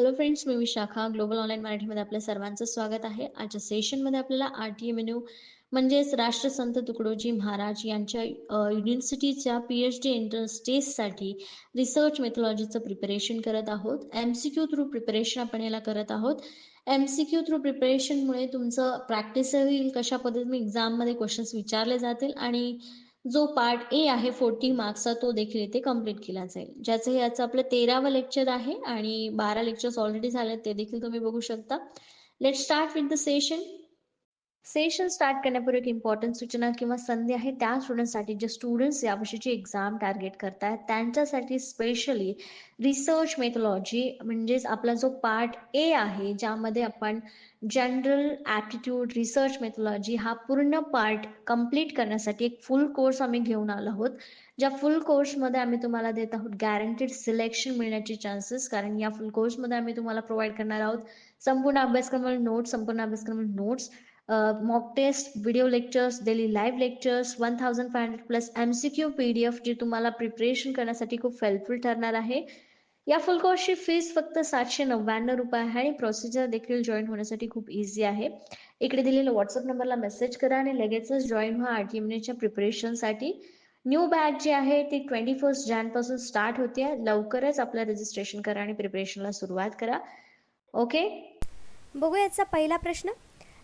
Hello friends मी Vishakha. Global online मराठीमध्ये आपल्या सर्वांचं स्वागत आहे. आजच्या सेशनमध्ये आपल्याला आर टी एम एन म्हणजेच राष्ट्रसंत तुकडोजी महाराज यांच्या युनिव्हर्सिटीच्या पी एच डी एंट्रन्स टेस्टसाठी रिसर्च मेथॉलॉजीचं प्रिपरेशन करत आहोत. M C Q through preparation आपण याला करत आहोत. एम सी क्यू थ्रू प्रिपरेशनमुळे तुमचं प्रॅक्टिस होईल कशा पद्धतीने एक्झाममध्ये क्वेश्चन्स विचारले जातील आणि जो पार्ट ए आहे फोर्टी मार्क्सचा तो देखील इथे कंप्लीट केला जाईल. ज्याचं याचं आपलं तेरावं लेक्चर आहे आणि बारा लेक्चर्स ऑलरेडी झाले ते देखील तुम्ही बघू शकता. Let start with the session session start करण्यापूर्वी एक इम्पॉर्टंट सूचना किंवा संधी आहे. त्या स्टुडंटसाठी जे स्टुडंट्स यावर्षीची एक्झाम टार्गेट करतायत त्यांच्यासाठी स्पेशली रिसर्च मेथॉलॉजी म्हणजेच आपला जो पार्ट ए आहे ज्यामध्ये आपण जनरल ॲप्टिट्यूड रिसर्च मेथॉलॉजी हा पूर्ण पार्ट कंप्लीट करण्यासाठी एक फुल कोर्स आम्ही घेऊन आलो आहोत. ज्या फुल कोर्समध्ये आम्ही तुम्हाला देत आहोत गॅरंटीड सिलेक्शन मिळण्याचे चान्सेस कारण या फुल कोर्समध्ये आम्ही तुम्हाला प्रोव्हाइड करणार आहोत. संपूर्ण अभ्यासक्रमाला नोट्स संपूर्ण अभ्यासक्रमाला notes mock test video lectures daily live lectures one thousand five hundred plus M C Q P D F जी तुम्हाला प्रिपरेशन करण्यासाठी खूप हेल्पफुल ठरणार आहे. या फुल कोर्सची फीस फक्त सातशे नव्याण्णव रुपये आहे आणि प्रोसिजर देखील जॉईन होण्यासाठी खूप इझी आहे. इकडे दिलेल्या व्हॉट्सअप नंबरला मेसेज करा आणि लगेचच जॉईन व्हा आर टी प्रिपरेशनसाठी न्यू बॅच जी आहे ती ट्वेंटी फर्स्ट जॅनपासून स्टार्ट होते लवकरच आपलं रजिस्ट्रेशन करा आणि प्रिपरेशनला सुरुवात करा. ओके बघूयाचा पहिला प्रश्न.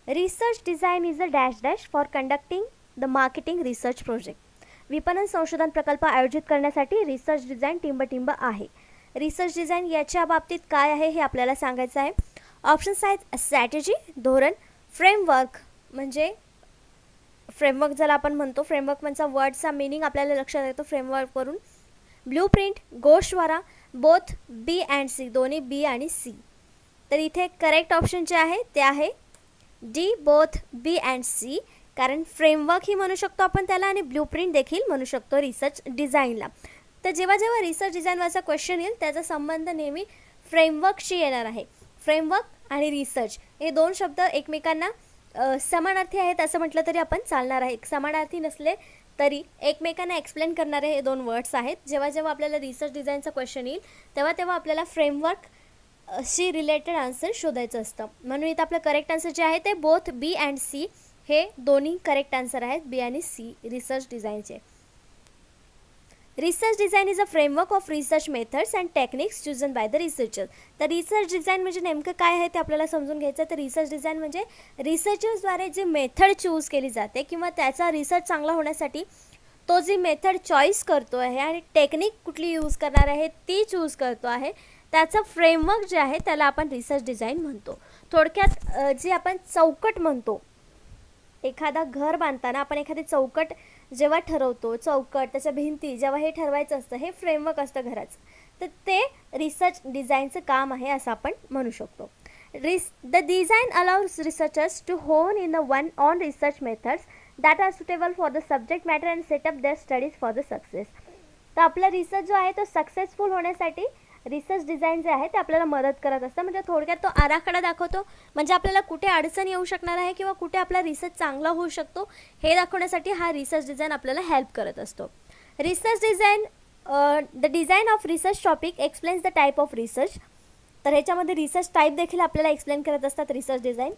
Research design is a dash dash for conducting the marketing research project विपणन संशोधन प्रकल्प आयोजित करण्यासाठी रिसर्च डिझाईन टिंबटिंब आहे. रिसर्च डिझाईन याच्या बाबतीत काय आहे हे आपल्याला सांगायचं आहे. ऑप्शन्स आहेत स्ट्रॅटेजी धोरण फ्रेमवर्क म्हणजे फ्रेमवर्क ज्याला आपण म्हणतो. फ्रेमवर्क म्हणजे वर्डचा मिनिंग आपल्याला लक्षात येतो फ्रेमवर्कवरून ब्ल्यू प्रिंट गोशवारा बोथ बी अँड सी दोन्ही बी आणि सी तर इथे करेक्ट ऑप्शन जे आहे ते आहे D both B and C. कारण फ्रेमवर्क ही म्हणू शकतो आपण त्याला आणि ब्ल्यू प्रिंट देखील म्हणू शकतो रिसर्च डिझाईनला तर जेव्हा जेव्हा रिसर्च डिझाईनवरचा क्वेश्चन येईल त्याचा संबंध नेहमी फ्रेमवर्कशी येणार आहे. फ्रेमवर्क आणि रिसर्च हे दोन शब्द एकमेकांना समानार्थी आहेत असं म्हटलं तरी आपण चालणार आहे. समानार्थी नसले तरी एकमेकांना एक्सप्लेन करणारे हे दोन वर्ड्स आहेत. जेव्हा जेव्हा आपल्याला रिसर्च डिझाईनचा क्वेश्चन येईल तेव्हा तेव्हा आपल्याला फ्रेमवर्क शी रिलेटेड आन्सर शोधायचं असतं. म्हणून इथं आपलं करेक्ट आन्सर जे आहे ते बोथ बी अँड सी हे दोन्ही करेक्ट आन्सर आहेत बी आणि सी रिसर्च डिझाईनचे research design is a framework of research methods and techniques chosen by the researcher तर रिसर्च डिझाईन म्हणजे नेमकं काय आहे ते आपल्याला समजून घ्यायचं तर रिसर्च डिझाईन म्हणजे रिसर्चर्सद्वारे जी मेथड चूज केली जाते किंवा त्याचा रिसर्च चांगला होण्यासाठी तो जी मेथड चॉईस करतो आहे आणि टेक्निक कुठली यूज करणार आहे ती चूज करतो आहे. त्याचं फ्रेमवर्क जे आहे त्याला आपण रिसर्च डिझाईन म्हणतो. थोडक्यात जे आपण चौकट म्हणतो एखादा घर बांधताना आपण एखादी चौकट जेव्हा ठरवतो चौकट त्याच्या भिंती जेव्हा हे ठरवायचं असतं हे फ्रेमवर्क असतं घराचं. तर ते रिसर्च डिझाईनचं काम आहे असं आपण म्हणू शकतो. रिस the design allows researchers to hone in the one on research methods that are suitable for the subject matter and set up their studies for the success तर आपला रिसर्च जो आहे तो सक्सेसफुल होण्यासाठी रिसर्च डिझाईन जे आहे ते आपल्याला मदत करत असतं. म्हणजे थोडक्यात तो आराखडा दाखवतो. म्हणजे आपल्याला कुठे अडचण येऊ शकणार आहे किंवा कुठे आपला रिसर्च चांगला होऊ शकतो हे दाखवण्यासाठी हा रिसर्च डिझाईन आपल्याला हेल्प करत असतो. Research design the design of research topic explains the type of research तर ह्याच्यामध्ये रिसर्च टाईप देखील आपल्याला एक्सप्लेन करत असतात रिसर्च डिझाईन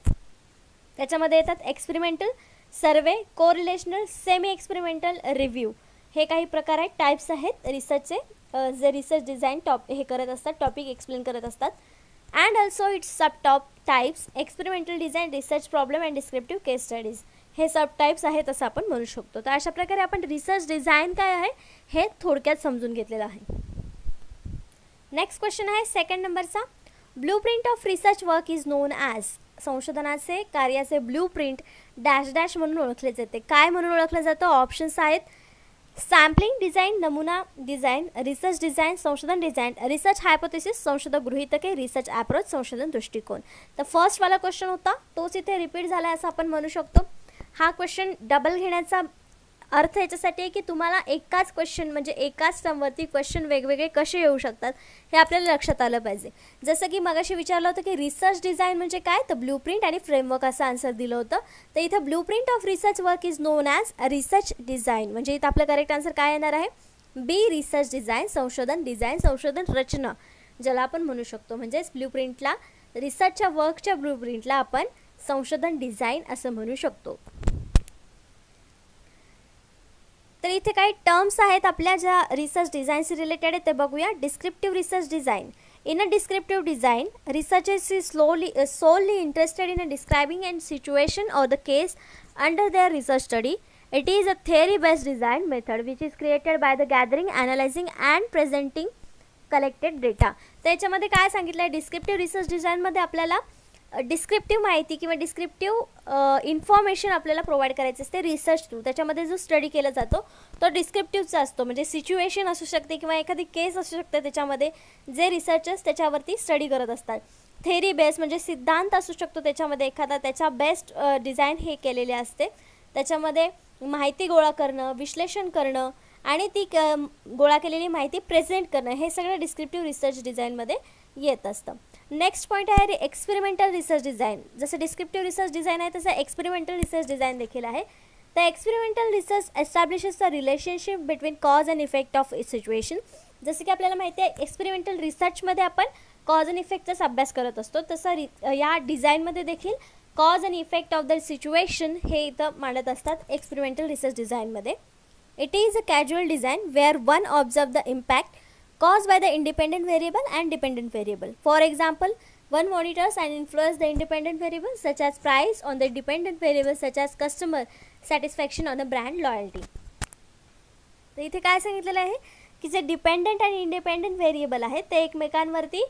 त्याच्यामध्ये येतात experimental survey correlational semi experimental review हे काही प्रकार आहेत टाईप्स आहेत रिसर्चचे जे रिसर्च डिझाईन टॉप हे करत असतात टॉपिक एक्सप्लेन करत असतात. And also its sub top types experimental design research problem and descriptive case studies हे सब टाईप्स आहेत असं आपण म्हणू शकतो. तर अशा प्रकारे आपण रिसर्च डिझाईन काय आहे हे थोडक्यात समजून घेतलेलं आहे. नेक्स्ट क्वेश्चन आहे सेकंड नंबरचा blueprint of research work is known as संशोधनाचे कार्याचे ब्लू प्रिंट डॅश डॅश म्हणून ओळखले जाते. काय म्हणून ओळखलं जातं? ऑप्शन्स आहेत. सॅम्पलिंग डिझाईन नमुना डिझाईन रिसर्च डिझाईन संशोधन डिझाईन रिसर्च हायपोथेसिस संशोधक गृहितके रिसर्च ॲप्रोच संशोधन दृष्टिकोन. तर फर्स्टवाला क्वेश्चन होता तोच इथे रिपीट झाला आहे असं आपण म्हणू शकतो. हा क्वेश्चन डबल घेण्याचा अर्थ याच्यासाठी आहे की तुम्हाला एकाच क्वेश्चन म्हणजे एकाच टर्मवरती क्वेश्चन वेगवेगळे कसे येऊ शकतात हे आपल्याला लक्षात आलं पाहिजे. जसं की मगाशी विचारलं होतं की रिसर्च डिझाईन म्हणजे काय? तर ब्ल्यू प्रिंट आणि फ्रेमवर्क असं आन्सर दिलं होतं. तर इथं blueprint of research work is known as research design म्हणजे इथं आपलं करेक्ट आन्सर काय येणार आहे? बी रिसर्च डिझाईन संशोधन डिझाईन संशोधन रचना ज्याला आपण म्हणू शकतो. म्हणजेच ब्लूप्रिंटला रिसर्चच्या वर्कच्या ब्लूप्रिंटला आपण संशोधन डिझाईन असं म्हणू शकतो. तर इथे काही टर्म्स आहेत आपल्या ज्या रिसर्च डिझाईन्स रिलेटेड आहे ते बघूया. Descriptive research design in a descriptive design researches is slowly solely interested in a describing and situation or the case under their research study it is a theory based design method which is created by the gathering analysing and presenting collected data तर याच्यामध्ये काय सांगितलं आहे descriptive research डिझाईनमध्ये आपल्याला descriptive माहिती किंवा descriptive information आपल्याला प्रोव्हाइड करायचं असते रिसर्च थ्रू त्याच्यामध्ये जो स्टडी केला जातो तो डिस्क्रिप्टिव्हचा असतो. म्हणजे सिच्युएशन असू शकते किंवा एखादी केस असू शकते त्याच्यामध्ये जे रिसर्चर्स त्याच्यावरती स्टडी करत असतात. थेरी बेस म्हणजे सिद्धांत असू शकतो त्याच्यामध्ये एखादा त्याच्या बेस्ट डिझाईन हे केलेले असते. त्याच्यामध्ये माहिती गोळा करणं विश्लेषण करणं आणि ती क गोळा केलेली माहिती प्रेझेंट करणं हे सगळं डिस्क्रिप्टिव्ह रिसर्च डिझाईनमध्ये येत असतं. नेक्स्ट पॉईंट आहे एक्सपेरिमेंटल रिसर्च डिझाईन जसं डिस्क्रिप्टिव्ह रिसर्च डिझाईन आहे तसं एक्सपेरिमेंटल रिसर्च डिझाईन देखील आहे. तर experimental research establishes the relationship between cause and effect of situation जसं की आपल्याला माहिती आहे एक्सपेरिमेंटल रिसर्चमध्ये आपण कॉज अँड इफेक्टचाच अभ्यास करत असतो. तसं रि या डिझाईनमध्ये देखील cause and effect of the situation हे इथं मांडत असतात एक्सपेरिमेंटल रिसर्च डिझाईनमध्ये it is a casual design where one observe the impact caused by the independent variable and dependent variable. For example, one monitors and influences the independent variables such as price on the dependent variables such as customer satisfaction on the brand loyalty. तर इथे काय सांगितलेलं आहे की जे dependent आणि independent variable आहेत ते एकमेकांवरती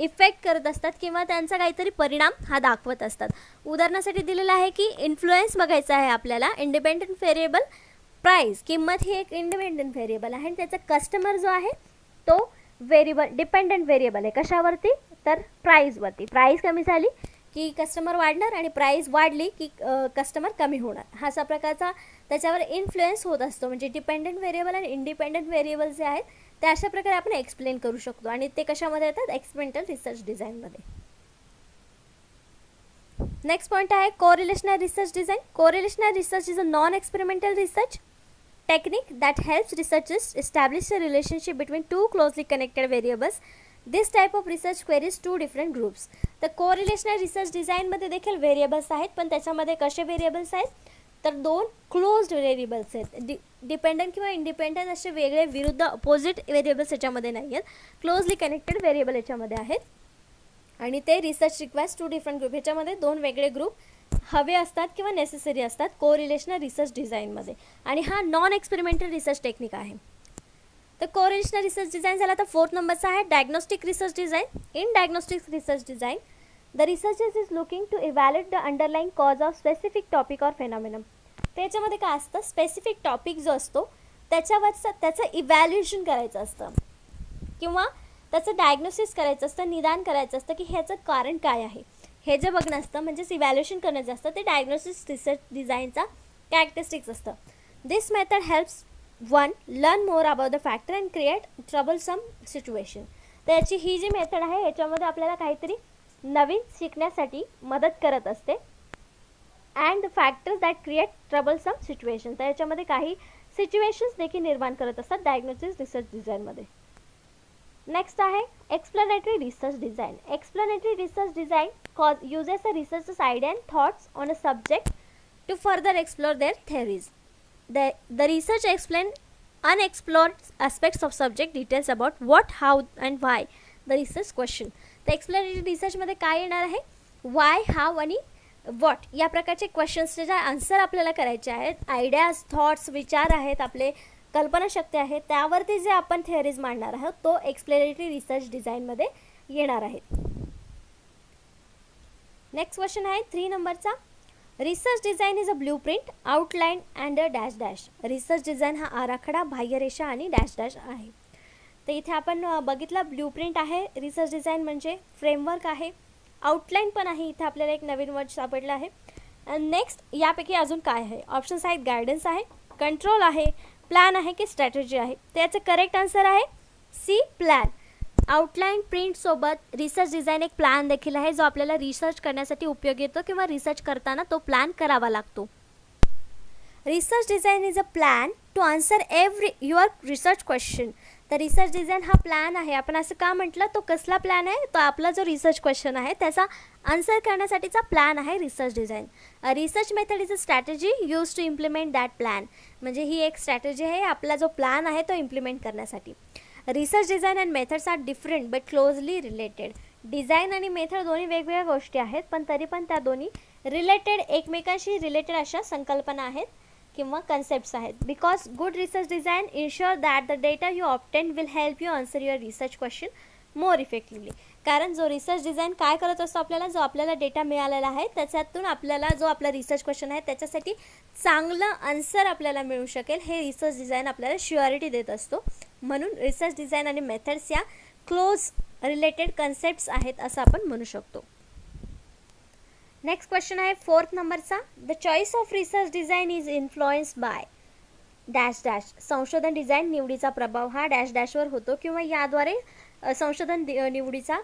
इफेक्ट करत असतात किंवा त्यांचा काहीतरी परिणाम हा दाखवत असतात उदाहरणासाठी दिलेलं आहे की इन्फ्लुएन्स बघायचा आहे आपल्याला इंडिपेंडंट व्हेरिएबल प्राईस किंमत ही एक इंडिपेंडंट व्हेरिएबल आहे. आणि त्याचा कस्टमर जो आहे तो व्हेरिएबल डिपेंडंट व्हेरिएबल आहे. कशावरती? तर प्राईजवरती प्राईज कमी झाली की कस्टमर वाढणार आणि प्राईज वाढली की कस्टमर कमी होणार. हा असा प्रकारचा त्याच्यावर इन्फ्लुएन्स होत असतो. म्हणजे डिपेंडंट व्हेरिएबल आणि इंडिपेंडंट व्हेरिएबल जे आहेत ते अशा प्रकारे आपण एक्सप्लेन करू शकतो. आणि ते कशामध्ये येतात? एक्सपेरिमेंटल रिसर्च डिझाईनमध्ये नेक्स्ट पॉईंट आहे correlational research design correlational research is a non experimental research technique that helps researchers establish a relationship between two closely connected variables this type of research queries two different groups तर correlational research डिझाईनमध्ये देखील variables आहेत पण त्याच्यामध्ये कसे variables आहेत? तर दोन क्लोज्ड व्हेरिएबल्स आहेत. डि डिपेंडंट किंवा इंडिपेंडंट असे वेगळे विरुद्ध अपोजिट व्हेरिएबल्स याच्यामध्ये नाही आहेत क्लोजली कनेक्टेड व्हेरिएबल याच्यामध्ये आहेत. आणि ते research request to different group ह्याच्यामध्ये दोन वेगळे ग्रुप हवे असतात किंवा नेसेसरी असतात को रिलेशनल रिसर्च डिझाईनमध्ये आणि हा नॉन एक्सपेरिमेंटल रिसर्च टेक्निक आहे. तर को रिलेशनल रिसर्च डिझाईन झाला तर फोर्थ नंबरचा आहे diagnostic research design in diagnostic research design the researchers is looking to evaluate the underline cause of specific topic or phenomenon त्याच्यामध्ये काय असतं? स्पेसिफिक टॉपिक जो असतो त्याच्यावरचं त्याचं इव्हॅल्युएशन करायचं असतं. किंवा त्याचं डायग्नोसिस करायचं असतं निदान करायचं असतं की ह्याचं कारण काय आहे. हे जे बघणं असतं म्हणजेच इव्हॅल्युएशन करण्याचं असतं ते डायग्नोसिस रिसर्च डिझाईनचा कॅरेक्टरिस्टिक्स असतं. This method helps one learn more about the factor and create troublesome situation तर याची ही जी मेथड आहे याच्यामध्ये आपल्याला काहीतरी नवीन शिकण्यासाठी मदत करत असते. And the factors that create trouble some situation तर याच्यामध्ये काही सिच्युएशन्स देखील निर्माण करत असतात डायग्नोसिस रिसर्च डिझाईनमध्ये नेक्स्ट आहे explanatory research design explanatory research design cause uses a research idea and thoughts on a subject to further explore their theories the the research explain unexplored aspects of subject details about what how and why the research question तर explanatory रिसर्चमध्ये काय येणार आहे? Y हाव आणि what या प्रकारचे क्वेश्चन्सचे जे answer आपल्याला करायचे आहेत आयडियाज थॉट्स विचार आहेत आपले कल्पनाशक्ती आहे त्यावरती जे आपण थेअरीज मांडणार आहोत तो एक्सप्लेनेटरी रिसर्च डिझाईनमध्ये येणार आहे. नेक्स्ट क्वेश्चन आहे थ्री नंबरचा research design is a blueprint outline and a dash dash research design हा आराखडा बाह्यरेषा आणि डॅश डॅश आहे. तर इथे आपण बघितला ब्ल्यू प्रिंट आहे रिसर्च डिझाईन म्हणजे फ्रेमवर्क आहे. आउटलाईन पण आहे इथे आपल्याला एक नवीन वर्ड सापडला आहे. नेक्स्ट यापैकी अजून काय आहे? ऑप्शन्स आहेत गायडन्स आहे कंट्रोल आहे प्लॅन आहे की स्ट्रॅटेजी आहे? त्याचं करेक्ट आन्सर आहे सी प्लॅन आउटलाईन प्रिंटसोबत रिसर्च डिझाईन एक प्लॅन देखील आहे जो आपल्याला रिसर्च करण्यासाठी उपयोगी येतो किंवा रिसर्च करताना तो प्लॅन करावा लागतो. Research design is a plan to answer every your research question तर रिसर्च डिझाईन हा प्लॅन आहे. आपण असं का म्हटलं? तो कसला प्लॅन आहे? तो आपला जो रिसर्च क्वेश्चन आहे त्याचा आन्सर करण्यासाठीचा प्लॅन आहे research design research method is a strategy use to implement that plan म्हणजे ही एक स्ट्रॅटेजी आहे आपला जो प्लॅन आहे तो इम्प्लिमेंट करण्यासाठी. Research design and methods are different but closely related design आणि मेथड दोन्ही वेगवेगळ्या गोष्टी आहेत पण तरी पण त्या दोन्ही रिलेटेड एकमेकांशी रिलेटेड अशा संकल्पना आहेत. किंवा कन्सेप्ट्स आहेत. Because good research design ensure that the data you obtain will help you answer your research question more effectively कारण जो रिसर्च डिझाईन काय करत असतो आपल्याला? जो आपल्याला डेटा मिळालेला आहे त्याच्यातून आपल्याला जो आपला रिसर्च क्वेश्चन आहे त्याच्यासाठी चांगलं आन्सर आपल्याला मिळू शकेल. हे रिसर्च डिझाईन आपल्याला शुअरिटी देत असतो. म्हणून रिसर्च डिझाईन आणि मेथड्स या क्लोज रिलेटेड कन्सेप्ट्स आहेत असं आपण म्हणू शकतो. नेक्स्ट क्वेश्चन आहे फोर्थ नंबरचा the choice of research design is influence by dash dash संशोधन डिझाईन निवडीचा प्रभाव हा डॅश डॅशवर होतो किंवा याद्वारे संशोधन दि- निवडीचा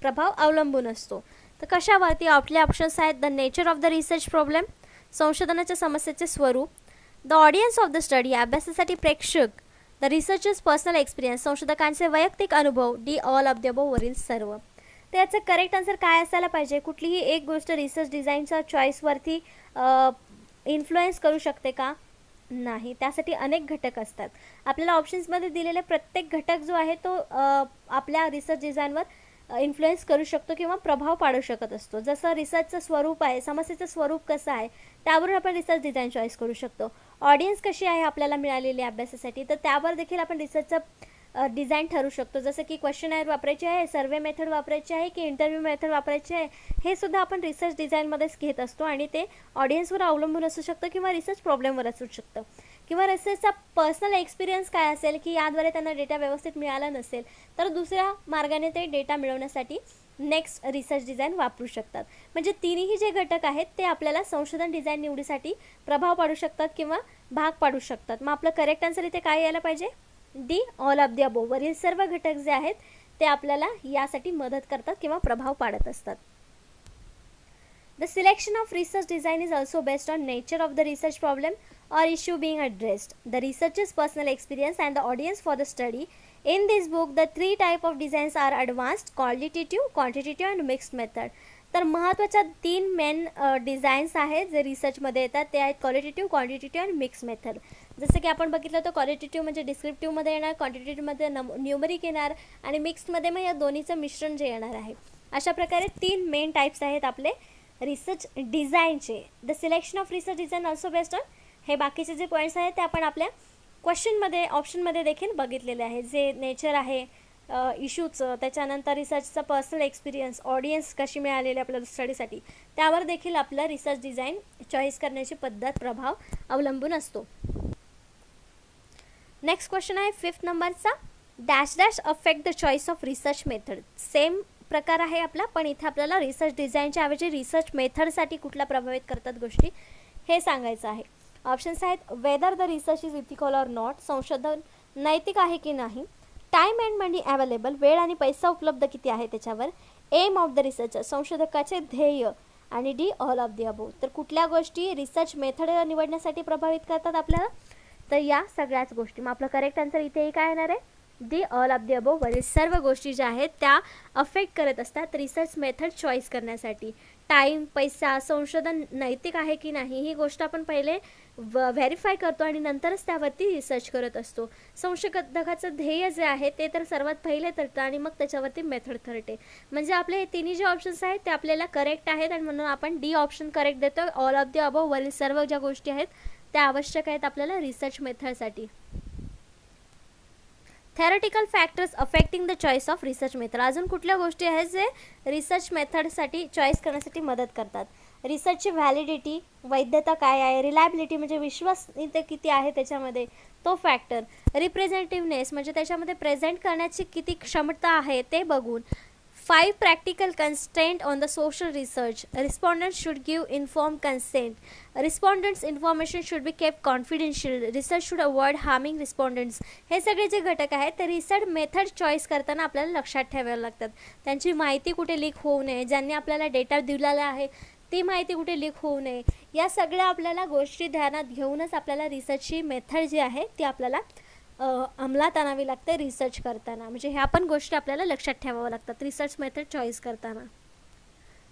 प्रभाव अवलंबून असतो. तर कशावरती? आपले ऑप्शन्स आहेत the nature of the research problem संशोधनाच्या समस्येचे स्वरूप the audience of the study अभ्यासासाठी प्रेक्षक द रिसर्चर्स पर्सनल एक्सपिरियन्स संशोधकांचे वैयक्तिक अनुभव डी ऑल ऑफ द वरील सर्व. तर याचं करेक्ट आन्सर काय असायला पाहिजे? कुठलीही एक गोष्ट रिसर्च डिझाईनच्या चॉईसवरती इन्फ्लुएन्स करू शकते का? नाही. त्यासाठी अनेक घटक असतात. आपल्याला ऑप्शन्समध्ये दिलेले प्रत्येक घटक जो आहे तो आपल्या रिसर्च डिझाईनवर इन्फ्लुएन्स करू शकतो किंवा प्रभाव पाडू शकत असतो. जसं रिसर्चचं स्वरूप आहे समस्येचं स्वरूप कसं आहे त्यावरून आपण रिसर्च डिझाईन चॉईस करू शकतो. ऑडियन्स कशी आहे आपल्याला मिळालेली अभ्यासासाठी तर त्यावर देखील आपण रिसर्चचं डिझाईन ठरू शकतो. जसं की क्वेश्चन आयर वापरायचे आहे सर्वे मेथड वापरायची आहे की इंटरव्ह्यू मेथड वापरायची आहे हे सुद्धा आपण रिसर्च डिझाईनमध्येच घेत असतो आणि ते ऑडियन्सवर अवलंबून असू शकतं किंवा रिसर्च प्रॉब्लेमवर असू शकतं. किंवा रिसर्चचा पर्सनल एक्सपिरियन्स काय असेल की याद्वारे त्यांना डेटा व्यवस्थित मिळाला नसेल तर दुसऱ्या मार्गाने ते डेटा मिळवण्यासाठी नेक्स्ट रिसर्च डिझाईन वापरू शकतात. म्हणजे तिन्ही जे घटक आहेत ते आपल्याला संशोधन डिझाईन निवडीसाठी प्रभाव पाडू शकतात किंवा भाग पाडू शकतात. मग आपलं करेक्ट आन्सर इथे काय यायला पाहिजे? D all of the above वरील सर्व घटक जे आहेत ते आपल्याला यासाठी मदत करतात किंवा प्रभाव पाडत असतात. The selection of research design is also based on nature of the research problem or issue being addressed the researchers personal experience and the audience for the study in this book the three type of designs are advanced qualitative quantitative and mixed method तर महत्त्वाच्या तीन main designs आहेत जे रिसर्चमध्ये येतात ते आहेत qualitative quantitative and mix method जसं की आपण बघितलं तर क्वालिटेटिव्ह म्हणजे डिस्क्रिप्टिव्हमध्ये येणार क्वांटिटेटिव्हमध्ये नम न्यूमरिक येणार आणि मिक्स्डमध्ये मग या दोन्हीचं मिश्रण जे येणार आहे. अशा प्रकारे तीन मेन टाईप्स आहेत आपले रिसर्च डिझाईनचे the selection of research design also based on हे बाकीचे जे पॉईंट्स आहेत ते आपण आपल्या क्वेश्चनमध्ये ऑप्शनमध्ये देखील बघितलेले आहे. जे नेचर आहे इश्यूचं त्याच्यानंतर रिसर्चचा पर्सनल एक्सपिरियन्स ऑडियन्स कशी मिळालेली आपल्याला स्टडीसाठी त्यावर देखील आपलं रिसर्च डिझाईन चॉईस करण्याची पद्धत प्रभाव अवलंबून असतो. नेक्स्ट क्वेश्चन आहे फिफ्थ नंबरचा dash dash affect the choice of research method same प्रकार आहे आपला पण इथे आपल्याला रिसर्च डिझाईनच्या ऐवजी रिसर्च मेथडसाठी कुठला प्रभावित करतात गोष्टी हे सांगायचं आहे. ऑप्शन्स आहेत whether the research is ethical or not संशोधन नैतिक आहे की नाही टाईम अँड मनी अवेलेबल वेळ आणि पैसा उपलब्ध किती आहे त्याच्यावर एम ऑफ द रिसर्चर संशोधकाचे ध्येय आणि D all of the above तर कुठल्या गोष्टी रिसर्च मेथड निवडण्यासाठी प्रभावित करतात आपल्याला? तर या सगळ्याच गोष्टी. मग आपलं करेक्ट आन्सर इथेही काय येणार आहे? The all of the above वरील सर्व गोष्टी ज्या आहेत त्या अफेक्ट करत असतात रिसर्च मेथड चॉईस करण्यासाठी. टाईम पैसा संशोधन नैतिक आहे की नाही ही गोष्ट आपण पहिले व व्हेरीफाय करतो आणि नंतरच त्यावरती रिसर्च करत असतो. संशोधकाचं ध्येय जे आहे ते तर सर्वात पहिले ठरतं आणि मग त्याच्यावरती मेथड ठरते. म्हणजे आपले हे तिन्ही जे ऑप्शन्स आहेत ते आपल्याला करेक्ट आहेत आणि म्हणून आपण डी ऑप्शन करेक्ट देतो ऑल ऑफ दी अबो वरील सर्व ज्या गोष्टी आहेत त्या आवश्यक आहेत आपल्याला research मेथडसाठी theoretical factors affecting the choice of research method अजून कुठल्या गोष्टी आहेत जे रिसर्च मेथडसाठी चॉईस करण्यासाठी मदत करतात? रिसर्चची व्हॅलिडिटी वैधता काय आहे? रिलायबिलिटी म्हणजे विश्वसनीयता किती आहे त्याच्यामध्ये? तो फॅक्टर रिप्रेझेंटेटिव्हनेस म्हणजे त्याच्यामध्ये प्रेझेंट करण्याची किती क्षमता आहे ते बघून. Five practical constant on the social research Respondents should give inform consent Respondents' information should be kept confidential. Research should avoid harming respondents. हे सगळे जे घटक आहेत ते रिसर्च मेथड चॉईस करताना आपल्याला लक्षात ठेवायला लागतात त्यांची माहिती कुठे लीक होऊ नये ज्यांनी आपल्याला डेटा दिलेला आहे ती माहिती कुठे लीक होऊ नये या सगळ्या आपल्याला गोष्टी ध्यानात घेऊनच आपल्याला रिसर्चची मेथड जी आहे ती आपल्याला अंमलात आणावी लागते रिसर्च करताना. म्हणजे ह्या पण गोष्टी आपल्याला लक्षात ठेवाव्या लागतात. रिसर्च मेथड चॉईस करताना.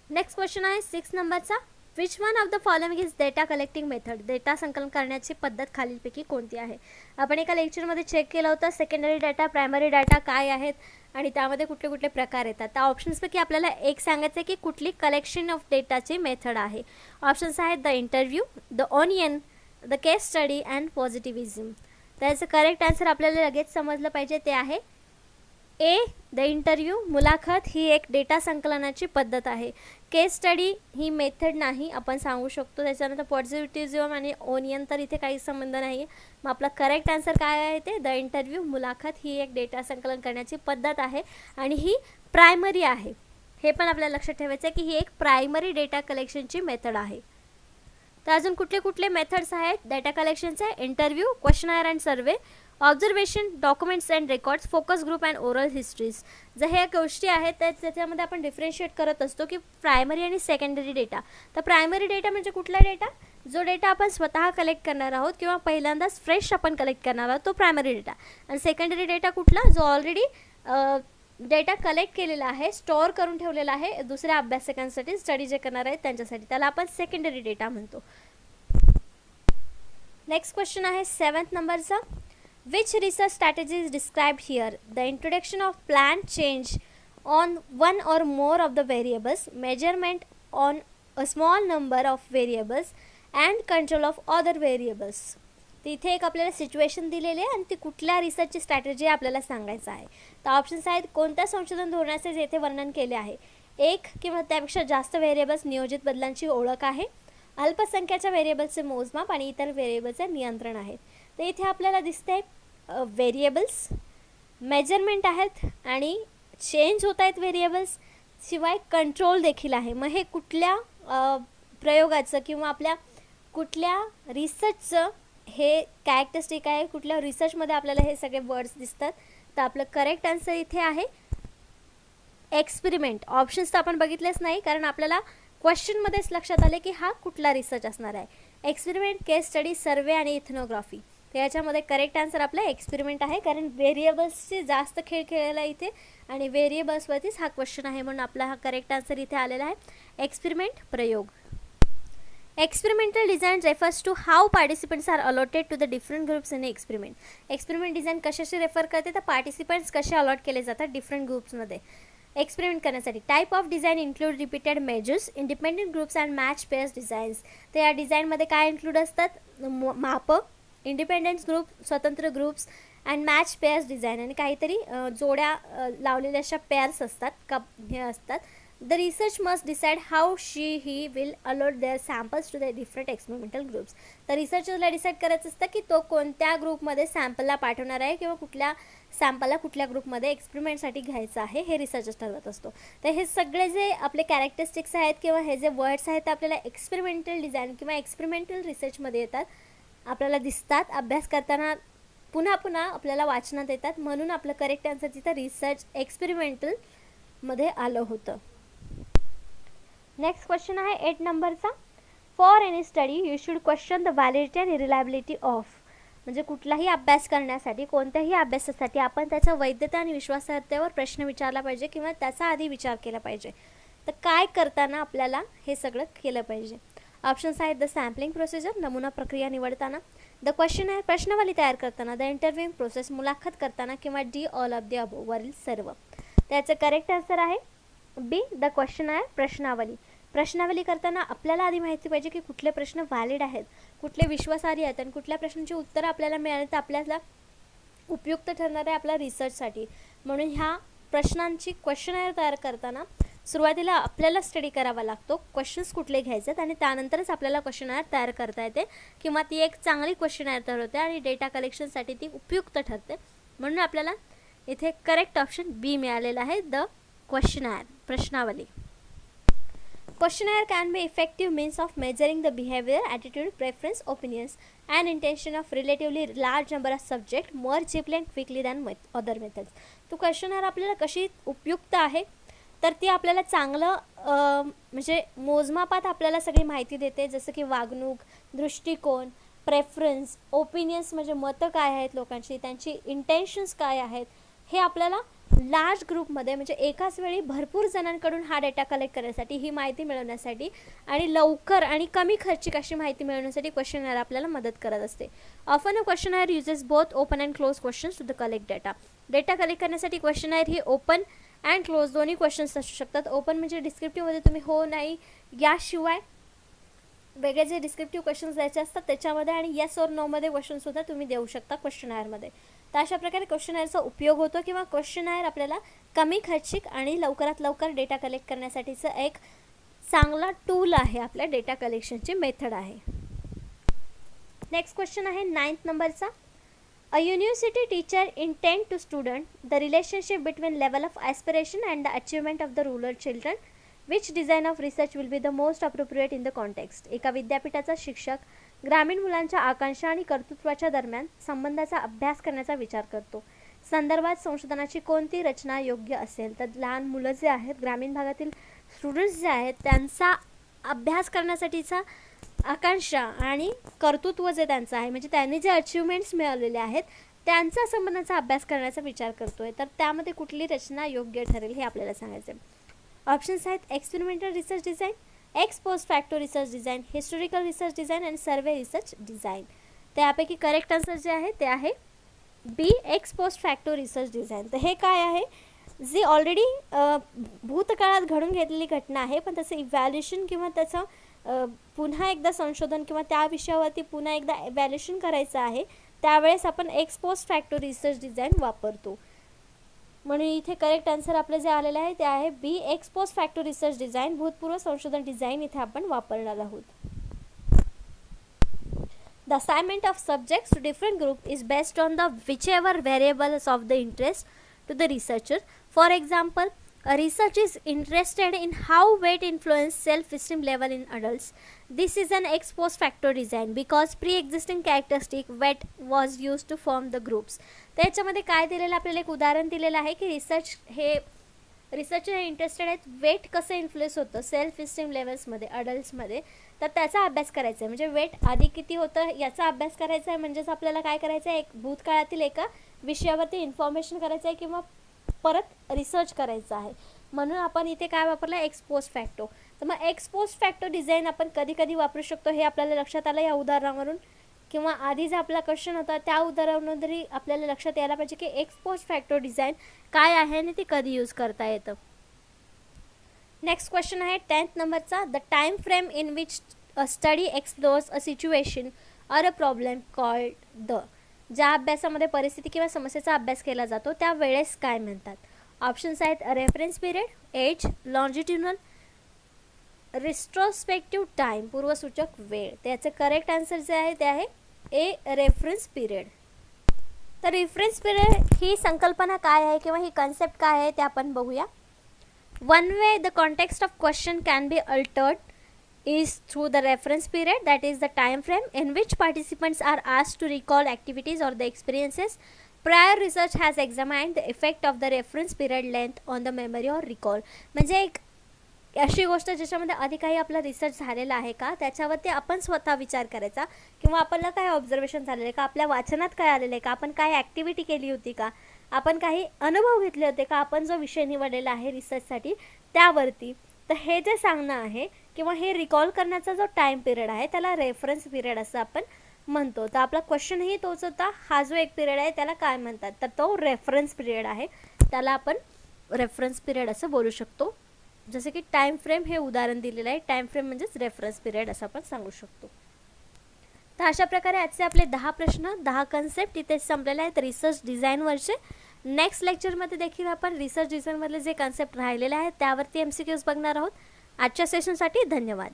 नेक्स्ट क्वेश्चन आहे सिक्स नंबरचा which one of the following is data collecting method data संकलन करण्याची पद्धत खालीलपैकी कोणती आहे? आपण एका लेक्चरमध्ये चेक केलं होतं सेकंडरी डाटा प्रायमरी डाटा काय आहेत? आणि त्यामध्ये कुठले कुठले प्रकार येतात. त्या ऑप्शन्सपैकी आपल्याला एक सांगायचं आहे की कुठली कलेक्शन ऑफ डेटाची मेथड आहे. ऑप्शन्स आहेत the interview the opinion the case study and त्याचं करेक्ट आन्सर आपल्याला लगेच समजलं पाहिजे ते आहे ए द इंटरव्ह्यू मुलाखत ही एक डेटा संकलनाची पद्धत आहे. केस स्टडी ही मेथड नाही आपण सांगू शकतो. त्याच्यानंतर पॉझिटिव्हिझम आणि ओनियन तर इथे काही संबंध नाही मग आपला करेक्ट आन्सर काय आहे ते? द इंटरव्ह्यू मुलाखत ही एक डेटा संकलन करण्याची पद्धत आहे आणि ही प्रायमरी आहे. हे पण आपल्याला लक्षात ठेवायचं आहे की ही एक प्रायमरी डेटा कलेक्शनची मेथड आहे. तर अजून कुठले कुठले मेथड्स आहेत? Data कलेक्शनचे interview questionnaire and survey observation documents and records focus group and oral histories जर ह्या गोष्टी आहेत तर त्याच्यामध्ये आपण डिफरेन्शिएट करत असतो की प्रायमरी आणि सेकंडरी डेटा तर प्रायमरी डेटा म्हणजे कुठला डेटा जो डेटा आपण स्वतः कलेक्ट करणार आहोत किंवा पहिल्यांदाच फ्रेश आपण कलेक्ट करणार आहोत तो प्रायमरी डेटा आणि सेकंडरी डेटा कुठला? जो ऑलरेडी डेटा कलेक्ट केलेला आहे स्टोअर करून ठेवलेला आहे. दुसऱ्या अभ्यासकांसाठी स्टडी जे करणार आहेत त्यांच्यासाठी. त्याला आपण सेकंडरी डेटा म्हणतो. नेक्स्ट क्वेश्चन आहे सेवन्थ नंबरचा which research strategy is here the introduction of plan change on one or more of the variables measurement on a small number of variables and control of other variables तिथे एक आपल्याला situation दिलेली आहे आणि ती कुठल्या रिसर्चची strategy आपल्याला सांगायचं आहे. तर ऑप्शन्स आहेत कोणत्या संशोधन धोरणाचे जेथे वर्णन केले आहे? एक किंवा त्यापेक्षा जास्त व्हेरिएबल्स नियोजित बदलांची ओळख आहे. अल्पसंख्याच्या व्हेरिएबल्सचे मोजमाप आणि इतर व्हेरिएबल्सचे नियंत्रण आहे. तर इथे आपल्याला दिसते व्हेरिएबल्स मेजरमेंट आहेत आणि चेंज होत आहेत व्हेरिएबल्स शिवाय कंट्रोल देखील आहे. मग हे कुठल्या प्रयोगाचं किंवा आपल्या कुठल्या रिसर्चचं हे कॅरेक्टरिस्टिक आहे? कुठल्या रिसर्चमध्ये आपल्याला हे सगळे वर्ड्स दिसतात? तर आपलं करेक्ट आन्सर इथे आहे. एक्सपेरिमेंट ऑप्शन्स तर आपण बघितलेच नाही कारण आपल्याला क्वेश्चनमध्येच लक्षात आले की हा कुठला रिसर्च असणार आहे. एक्सपेरिमेंट केस स्टडी सर्वे आणि इथनोग्राफी तर याच्यामध्ये करेक्ट आन्सर आपला एक्सपेरिमेंट आहे कारण व्हेरिएबल्सचे जास्त खेळ खेळायला इथे आणि व्हेरिएबल्सवरतीच हा क्वेश्चन आहे म्हणून आपला हा करेक्ट आन्सर इथे आलेला आहे. एक्सपेरिमेंट प्रयोग. Experimental design refers to how participants are allotted to the different groups in experiment experiment design कशाशी रेफर करते? तर पार्टिसिपंट्स कसे अलॉट केले जातात डिफरंट ग्रुप्समध्ये एक्सपेरिमेंट करण्यासाठी type of design include repeated measures independent groups and match pairs designs तर या डिझाईनमध्ये काय इन्क्लूड असतात? म- मापं इंडिपेंडन्स ग्रुप स्वतंत्र groups and match pairs design आणि काहीतरी जोड्या लावलेल्या अशा पेअर्स असतात कप हे असतात. The research must decide how she he will allot their samples to the different experimental groups तर रिसर्चरला डिसाईड करायचं असतं की तो कोणत्या ग्रुपमध्ये सॅम्पलला पाठवणार आहे किंवा कुठल्या सॅम्पलला कुठल्या ग्रुपमध्ये एक्सपेरिमेंटसाठी घ्यायचं आहे हे रिसर्चर ठरवत असतो. तर हे सगळे जे आपले कॅरेक्टरिस्टिक्स आहेत किंवा हे जे वर्ड्स आहेत ते आपल्याला एक्सपेरिमेंटल डिझाईन किंवा एक्सपेरिमेंटल रिसर्चमध्ये येतात आपल्याला दिसतात अभ्यास करताना पुन्हा पुन्हा आपल्याला वाचनात येतात. म्हणून आपलं करेक्ट आन्सर तिथं रिसर्च एक्सपेरिमेंटलमध्ये आलं होतं. नेक्स्ट क्वेश्चन आहे एट नंबरचा for any study you should question the validity and reliability of म्हणजे कुठलाही अभ्यास करण्यासाठी कोणत्याही अभ्यासासाठी आपण त्याच्या वैधता आणि विश्वासार्हतेवर प्रश्न विचारला पाहिजे किंवा त्याचा आधी विचार केला पाहिजे. तर काय करताना आपल्याला हे सगळं केलं पाहिजे. ऑप्शन्स आहेत द सॅम्पलिंग प्रोसिजर नमुना प्रक्रिया निवडताना. द क्वेश्चन आहे प्रश्नावली तयार करताना द इंटरव्ह्यू प्रोसेस मुलाखत करताना किंवा D all of the above वरील सर्व. त्याचं करेक्ट आन्सर आहे बी द क्वेश्चन आहे प्रश्नावली. प्रश्नावली करताना आपल्याला आधी माहिती पाहिजे की कुठले प्रश्न व्हॅलिड आहेत कुठले विश्वासार्ह आहेत आणि कुठल्या प्रश्नांची उत्तरं आपल्याला मिळाली तर आपल्याला उपयुक्त ठरणार आहे आपल्या रिसर्चसाठी म्हणून ह्या प्रश्नांची क्वेश्चनर तयार करताना सुरुवातीला आपल्याला स्टडी करावा लागतो क्वेश्चन्स कुठले घ्यायचे आहेत आणि त्यानंतरच आपल्याला क्वेश्चनर तयार करता येते किंवा ती एक चांगली क्वेश्चनर तयार होते आणि डेटा कलेक्शनसाठी ती उपयुक्त ठरते. म्हणून आपल्याला इथे करेक्ट ऑप्शन बी मिळालेला आहे द क्वेश्चनर प्रश्नावली. Questionnaire can be effective means of measuring the behaviour attitude preference opinions and intention of relatively large number of subject more cheaply and quickly than may other methods तो questionnaire आपल्याला कशी उपयुक्त आहे? तर ती आपल्याला चांगलं म्हणजे मोजमापात आपल्याला सगळी माहिती देते जसं की वागणूक दृष्टिकोन प्रेफरन्स ओपिनियन्स म्हणजे मतं काय आहेत लोकांची त्यांची इंटेन्शन्स काय आहेत हे आपल्याला लार्ज ग्रुपमध्ये म्हणजे एकाच वेळी भरपूर जणांकडून हा डेटा कलेक्ट करण्यासाठी ही माहिती मिळवण्यासाठी आणि लवकर आणि कमी खर्चिक अशी माहिती मिळवण्यासाठी क्वेश्चनर आपल्याला मदत करत असते. Often a air uses both open and close questions to the collect data data collect करण्यासाठी क्वेश्चन आयर ही ओपन अँड क्लोज दोन्ही क्वेश्चन्स असू शकतात. ओपन म्हणजे डिस्क्रिप्टिव्हमध्ये तुम्ही हो नाही याशिवाय वेगळे जे डिस्क्रिप्टिव्ह क्वेश्चन्स द्यायचे असतात त्याच्यामध्ये आणि येस और नोमध्ये क्वेश्चनसुद्धा तुम्ही देऊ शकता क्वेश्चन आयरमध्ये तर अशा प्रकारे क्वेश्चनायरचा उपयोग होतो किंवा क्वेश्चनायर आपल्याला कमी खर्चिक आणि लवकरात लवकर डेटा कलेक्ट करण्यासाठीचं एक चांगला टूल आहे आपल्या डेटा कलेक्शनची मेथड आहे. नेक्स्ट क्वेश्चन आहे नाईन्थ नंबरचा a university teacher intent to student the relationship between level of aspiration and the achievement of the rural children which design of research will be the most appropriate in the context एका विद्यापीठाचा शिक्षक ग्रामीण मुलांच्या आकांक्षा आणि कर्तृत्वाच्या दरम्यान संबंधाचा अभ्यास करण्याचा विचार करतो. संदर्भात संशोधनाची कोणती रचना योग्य असेल तर लहान मुलं जे आहेत ग्रामीण भागातील स्टुडंट्स जे आहेत त्यांचा अभ्यास करण्यासाठीचा आकांक्षा आणि कर्तृत्व जे त्यांचं आहे म्हणजे त्यांनी जे अचिव्हमेंट्स मिळवलेले आहेत त्यांचा संबंधाचा अभ्यास करण्याचा विचार करतो आहे तर त्यामध्ये कुठली रचना योग्य ठरेल हे आपल्याला सांगायचं आहे ऑप्शन्स आहेत experimental research design ex post facto research design historical research design आणि सर्वे रिसर्च डिझाईन त्यापैकी करेक्ट आन्सर जे आहे ते आहे B ex post facto research design तर हे काय आहे? जी ऑलरेडी भूतकाळात घडून घेतलेली घटना आहे पण त्याचं इव्हॅल्युएशन किंवा त्याचं पुन्हा एकदा संशोधन किंवा त्या विषयावरती पुन्हा एकदा इव्हॅल्युएशन करायचं आहे त्यावेळेस आपण ex post facto research design वापरतो. म्हणून इथे करेक्ट आन्सर आपलं जे आलेलं आहे ते आहे B ex post facto research design भूतपूर्व संशोधन डिझाईन इथे आपण वापरणार आहोत. The assignment of subjects to different group is based on the which ever variables of the interest to the researcher for example A research is interested in how weight self self-esteem level in adults. This is an ex post factor design because pre-existing characteristic weight was used to form the groups. त्याच्यामध्ये काय दिलेलं आपल्याला एक उदाहरण दिलेलं आहे की research हे रिसर्चर हे इंटरेस्टेड आहेत वेट कसं इन्फ्लुएन्स होतं सेल्फ इस्टीम लेवल्समध्ये अडल्ट्समध्ये तर त्याचा अभ्यास करायचा आहे. म्हणजे वेट आधी किती होतं याचा अभ्यास करायचा आहे. म्हणजेच आपल्याला काय करायचं आहे? एक भूतकाळातील एका विषयावरती इन्फॉर्मेशन करायचं आहे किंवा परत रिसर्च करायचा आहे. म्हणून आपण इथे काय वापरलं? एक्सपोज फॅक्टो तर मग एक्सपोज फॅक्टो डिझाईन आपण कधी कधी वापरू शकतो हे आपल्याला लक्षात आलं या उदाहरणावरून. किंवा आधी जे आपला क्वेश्चन होता त्या उदाहरणावरून तरी आपल्याला लक्षात यायला पाहिजे की एक्सपोज फॅक्टो डिझाईन काय आहे आणि ते कधी यूज करता येतं. नेक्स्ट क्वेश्चन आहे टेन्थ नंबरचा the time frame in which study explores a situation or a problem called the ज्या अभ्यासामध्ये परिस्थिती किंवा समस्येचा अभ्यास केला जातो त्या वेळेस काय म्हणतात? ऑप्शन्स आहेत reference period age longitudinal retrospective time पूर्वसूचक वेळ. त्याचं करेक्ट आन्सर जे आहे ते आहे ए रेफरन्स पिरियड तर रेफरन्स पिरियड ही संकल्पना काय आहे किंवा ही कन्सेप्ट काय आहे ते आपण बघूया. One way the context of question can be altered is through the reference period that is the time frame in which participants are asked to recall activities or the experiences. Prior research has examined the effect of the reference period length on the memory or recall म्हणजे एक अशी गोष्ट ज्याच्यामध्ये आधी काही आपला research झालेला आहे का त्याच्यावरती आपण स्वतः विचार करायचा किंवा आपल्याला काय ऑब्झर्वेशन झालेलं आहे का आपल्या वाचनात काय आलेलं आहे का आपण काय ॲक्टिव्हिटी केली होती का आपण काही अनुभव घेतले होते का आपण जो विषय निवडलेला आहे रिसर्चसाठी त्यावरती तर हे जे सांगणं आहे किंवा हे रिकॉल करण्याचा जो टाईम पिरियड आहे त्याला रेफरन्स पिरियड असं आपण म्हणतो. तर आपला क्वेश्चनही तोच होता हा जो एक पिरियड आहे त्याला काय म्हणतात? तर तो रेफरन्स पिरियड आहे. त्याला आपण रेफरन्स पिरियड असं बोलू शकतो. जसं की टाईम फ्रेम हे उदाहरण दिलेलं आहे. टाईम फ्रेम म्हणजेच रेफरन्स पिरियड असं आपण सांगू शकतो. तर अशा प्रकारे आजचे आपले दहा प्रश्न दहा कन्सेप्ट इथे संपलेले आहेत. रिसर्च डिझाईनवरचे नेक्स्ट लेक्चरमध्ये देखील आपण रिसर्च डिझाईनमधले जे कन्सेप्ट राहिलेले आहेत त्यावरती एम सी क्यूज बघणार आहोत. आजच्या सेशनसाठी धन्यवाद.